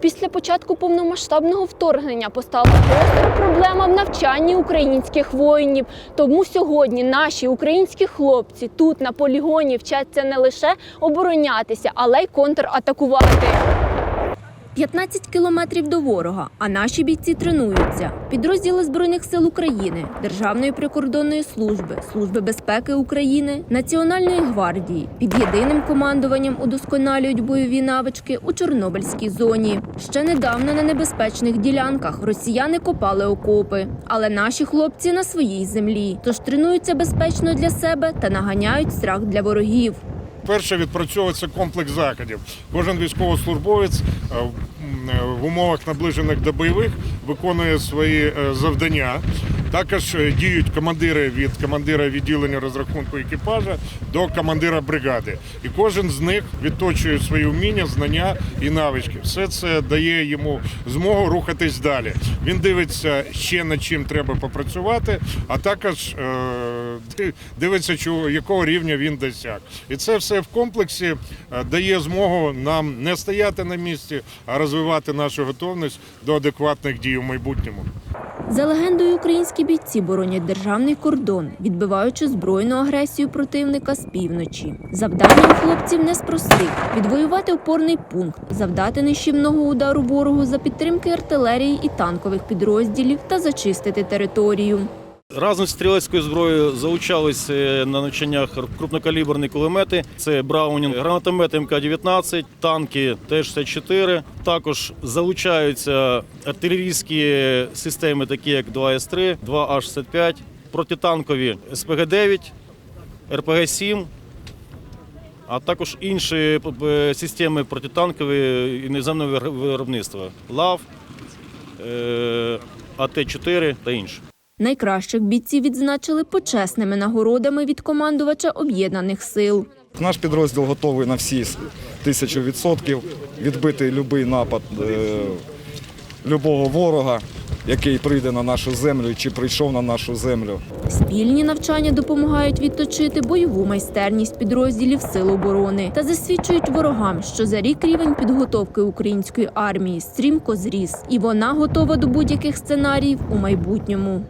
після початку повномасштабного вторгнення постала проблема в навчанні українських воїнів. Тому сьогодні наші українські хлопці тут на полігоні вчаться не лише оборонятися, але й контратакувати. 15 кілометрів до ворога, а наші бійці тренуються. Підрозділи Збройних сил України, Державної прикордонної служби, Служби безпеки України, Національної гвардії під єдиним командуванням удосконалюють бойові навички у Чорнобильській зоні. Ще недавно на небезпечних ділянках росіяни копали окопи, але наші хлопці на своїй землі, тож тренуються безпечно для себе та наганяють страх для ворогів. Перше відпрацьовується комплекс заходів. Кожен військовослужбовець е, е, в умовах наближених до бойових виконує свої е, завдання. Також діють командири від командира відділення розрахунку екіпажа до командира бригади. І кожен з них відточує свої вміння, знання і навички. Все це дає йому змогу рухатись далі. Він дивиться ще над чим треба попрацювати, а також е, дивиться, чого- якого рівня він досяг. І це все в комплексі е, дає змогу нам не стояти на місці, а розвивати нашу готовність до адекватних дій у майбутньому. За легендою, українські бійці боронять державний кордон, відбиваючи збройну агресію противника з півночі. Завдання у хлопців не з простих – відвоювати опорний пункт, завдати нищівного удару ворогу за підтримки артилерії і танкових підрозділів та зачистити територію. Разом з стрілецькою зброєю залучались е, на навчаннях крупнокаліберні кулемети. Це Браунінг, гранатомети МК-19, танки Т-64. Також залучаються артилерійські системи, такі як 2С3, 2А65, протитанкові СПГ-9, РПГ-7, а також інші е, системи протитанкові іноземного виробництва ЛАВ, е, АТ-4 та інші. Найкращих бійців відзначили почесними нагородами від командувача Об'єднаних сил. Наш підрозділ готовий на всі тисячу відсотків відбити будь-який напад е, любого ворога, який прийде на нашу землю чи прийшов на нашу землю. Спільні навчання допомагають відточити бойову майстерність підрозділів Сил оборони та засвідчують ворогам, що за рік рівень підготовки української армії стрімко зріс, і вона готова до будь-яких сценаріїв у майбутньому.